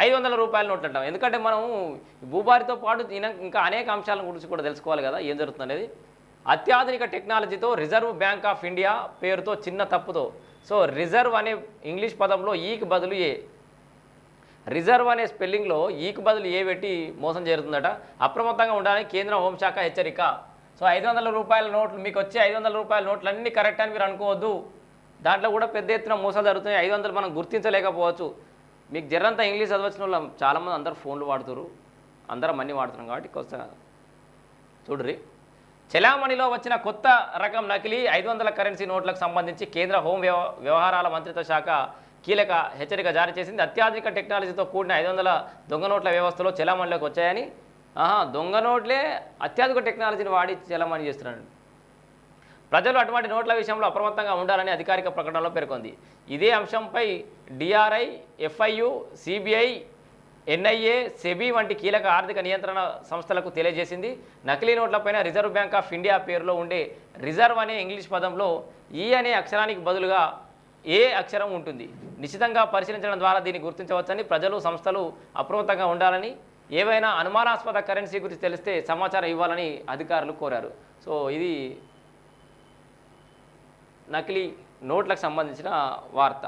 ఐదు వందల రూపాయల నోట్లు అంటాం ఎందుకంటే మనం భూభారితో పాటు ఇంకా అనేక అంశాల గురించి కూడా తెలుసుకోవాలి కదా ఏం జరుగుతుంది అత్యాధునిక టెక్నాలజీతో రిజర్వ్ బ్యాంక్ ఆఫ్ ఇండియా పేరుతో చిన్న తప్పుతో. సో రిజర్వ్ అనే ఇంగ్లీష్ పదంలో ఈకి బదులు ఏ. రిజర్వ్ అనే స్పెల్లింగ్లో ఈకి బదులు ఏ పెట్టి మోసం చేరుతుందట. అప్రమత్తంగా ఉండాలని కేంద్ర హోంశాఖ హెచ్చరిక. సో ఐదు వందల రూపాయల నోట్లు మీకు వచ్చే ఐదు వందల రూపాయల నోట్లు అన్నీ కరెక్ట్ అని మీరు అనుకోవద్దు. దాంట్లో కూడా పెద్ద ఎత్తున మోసాలు జరుగుతున్నాయి. ఐదు వందలు మనం గుర్తించలేకపోవచ్చు. మీకు జర్రంతా ఇంగ్లీష్ చదవచ్చిన వాళ్ళు చాలామంది అందరు ఫోన్లు వాడుతారు. అందరం అన్నీ వాడుతున్నాం కాబట్టి కొంత చూడ్రి చెలామణిలో వచ్చిన కొత్త రకం నకిలీ ఐదు వందల కరెన్సీ నోట్లకు సంబంధించి కేంద్ర హోం వ్యవ వ్యవహారాల మంత్రిత్వ శాఖ కీలక హెచ్చరిక జారీ చేసింది. అత్యాధునిక టెక్నాలజీతో కూడిన ఐదు వందల దొంగ నోట్ల వ్యవస్థలో చెలామణిలోకి వచ్చాయని. ఆహా దొంగ నోట్లే అత్యాధునిక టెక్నాలజీని వాడి చెలామణి చేస్తున్నాడు ప్రజలు అటువంటి నోట్ల విషయంలో అప్రమత్తంగా ఉండాలని అధికారిక ప్రకటనలో పేర్కొంది. ఇదే అంశంపై DRI FIU CBI NIA SEBI వంటి కీలక ఆర్థిక నియంత్రణ సంస్థలకు తెలియజేసింది. నకిలీ నోట్లపైన రిజర్వ్ బ్యాంక్ ఆఫ్ ఇండియా పేరులో ఉండే రిజర్వ్ అనే ఇంగ్లీష్ పదంలో ఈ అనే అక్షరానికి బదులుగా ఏ అక్షరం ఉంటుంది? నిశ్చితంగా పరిశీలించడం ద్వారా దీన్ని గుర్తించవచ్చని ప్రజలు సంస్థలు అప్రమత్తంగా ఉండాలని ఏవైనా అనుమానాస్పద కరెన్సీ గురించి తెలిస్తే సమాచారం ఇవ్వాలని అధికారులు కోరారు. సో ఇది నకిలీ నోట్లకు సంబంధించిన వార్త.